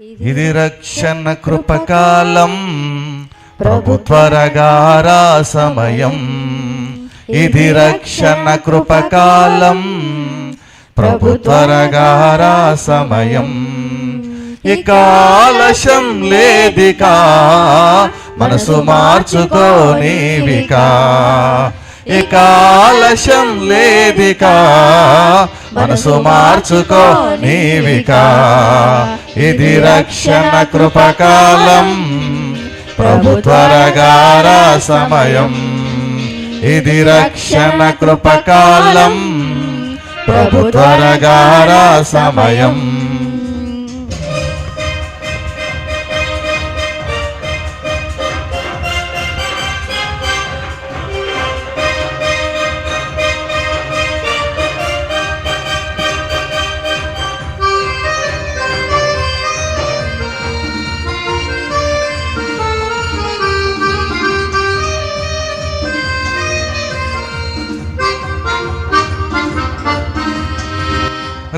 ఇది రక్షణ కృపకాలం. ప్రభు త్వరగా సమయం ఇది రక్షణ కృపకాలం. ప్రభు త్వరగా సమయం ఇక ఆలస్యం లేదికా మనసు మార్చుకోనివికా ఇక ఆలస్యం లేదికా మనసు మార్చుకో నీవికా. ఇది రక్షణ కృపకాలం. ప్రభు త్వరగా సమయం. ఇది రక్షణ కృపకాలం. ప్రభు త్వరగా సమయం.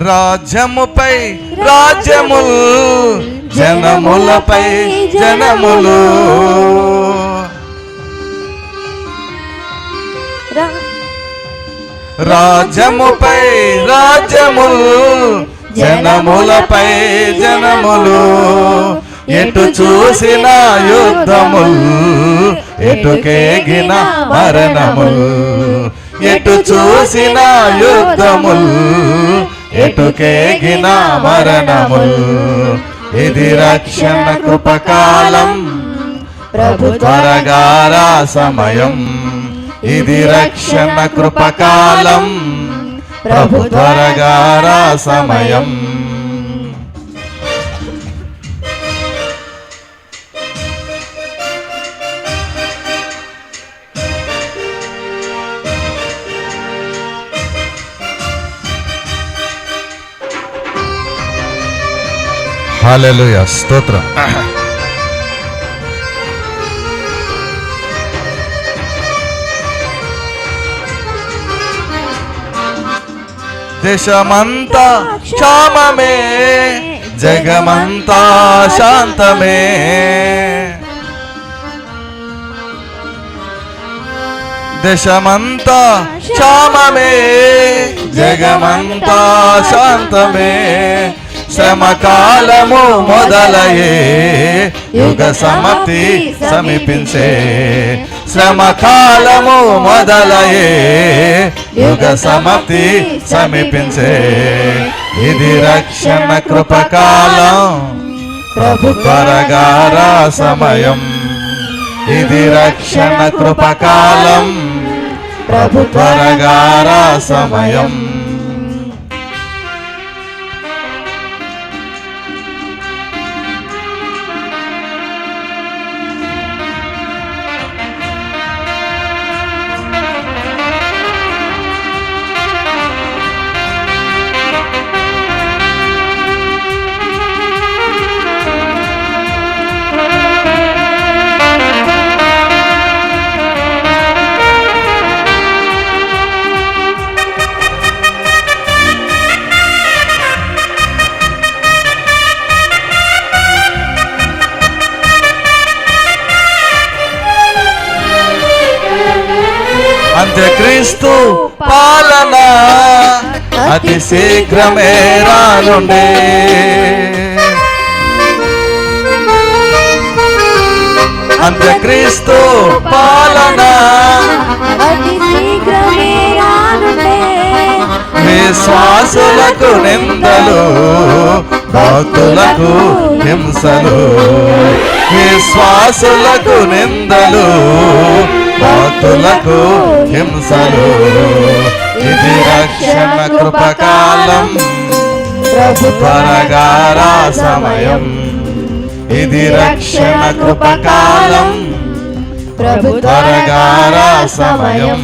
రాజ్యముపై రాజ్యములు జనములపై జనములు. రాజ్యముపై రాజ్యములు జనములపై జనములు. ఎటు చూసిన యుద్ధములు ఎటు కేగిన మరణములు. ఎటు చూసిన యుద్ధములు ఎటుకేగిన కేగిన ఇది రక్షణ కృపకాలం. ప్రభు త్వరగా సమయం. ఇది రక్షణ కృపకాలం. ప్రభు త్వరగా సమయం. హల్లెలూయా స్తోత్రం దేశమంతా క్షామమే జగమంతా శాంతమే దేశమంతా క్షామమే జగమంతా శాంతమే శ్రమకాలము మొదలయే. యుగ సమాప్తి సమీపించే. శ్రమకాలము మొదలయే. యుగ సమాప్తి సమీపించే. ఇది రక్షణ కృపకాలం. ప్రభు త్వరగా సమయం. ఇది రక్షణ కృపకాలం. ప్రభు త్వరగా సమయం. అంత్యక్రీస్తు పాలన అతి శీఘ్రమే రానుండే. అంత్యక్రీస్తు పాలన విశ్వాసులకు నిందలు భక్తులకు హింసలు. విశ్వాసులకు నిందలు భక్తులకు హింసలు. ఇది రక్షణ కృపకాలం ప్రభు త్వరగా సమయం. ఇది రక్షణ కృపకాలం ప్రభు త్వరగా సమయం.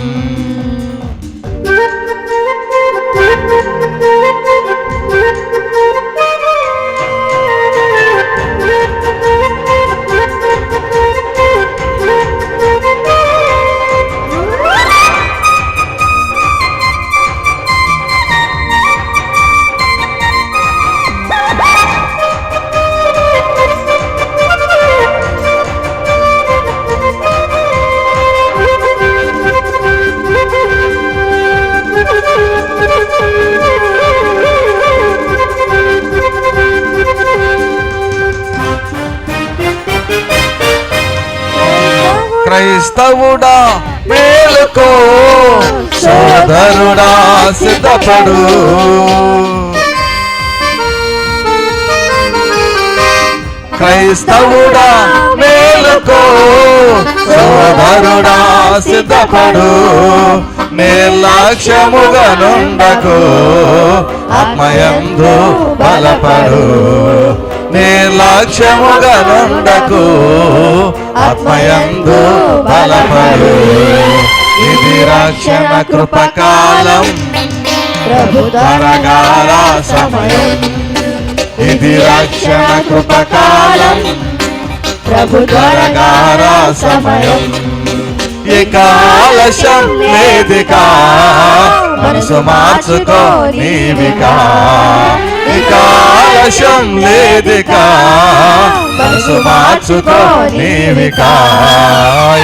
క్రైస్తవుడా మేలుకో సోదరుడా సిద్ధపడు. క్రైస్తవుడా మేలుకో సోదరుడా సిద్ధపడు. నిర్లక్ష్యముగా నుండకు ఆత్మయందు బలపడు. నిర్లక్ష్యముగా నుండకు ఆత్మయందు బలపడు. ఇది రక్షణ కృపకాలం. ప్రభు త్వరగాల సమయం. ఇది రక్షణ కృపకాలం. ప్రభు త్వరగాల సమయం. ఇక ఆలస్యం లేదికా మనసు మార్చుకో నీవికా. ఇక ఆలస్యం లేదికా మనసు మార్చుకో నీవికా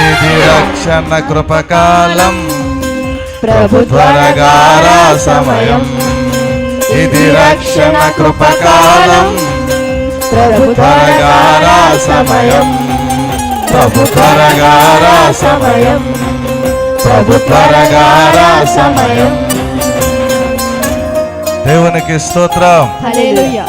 ఇది రక్షణ కృపకాలం. ప్రభు త్వరగా సమయం. ఇది రక్షణ కృపకాలం. ప్రభు త్వరగా సమయం. ప్రభు త్వరగా సమయం. ప్రభు త్వరగా సమయం. దేవునికి స్తోత్రం. హల్లెలూయా.